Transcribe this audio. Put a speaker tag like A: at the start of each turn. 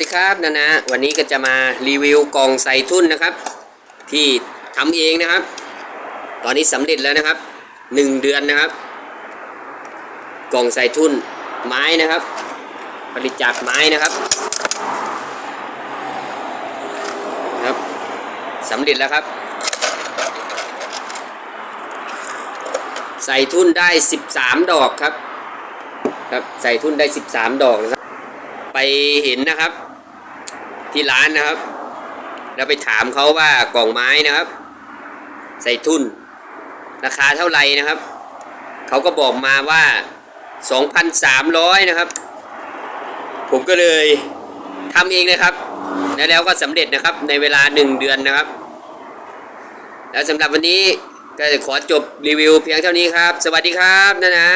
A: ดีครับนะนะวันนี้ก็จะมารีวิวกล่องใส่ทุ่นนะครับ ที่ทำเองนะครับ ตอนนี้สำเร็จแล้วนะครับหนึ่งเดือนนะครับ กล่องใส่ทุ่นไม้นะครับ ผลิตจากไม้นะครับครับสำเร็จแล้วครับ ใส่ทุ่นได้ 13 ดอกครับครับใส่ทุ่นได้ 13 ดอกนะครับไปเห็นนะครับ ที่ร้านนะครับ แล้วไปถามเขาว่ากล่องไม้นะครับ ใส่ทุน ราคาเท่าไหร่นะครับเขาก็บอกมาว่า 2,300 นะครับ ผมก็เลยทำเองนะครับ แล้วแล้วก็สำเร็จนะครับในเวลา 1 เดือนนะครับ แล้วสำหรับวันนี้ก็ขอจบรีวิวเพียงเท่านี้ครับ สวัสดีครับนะนะ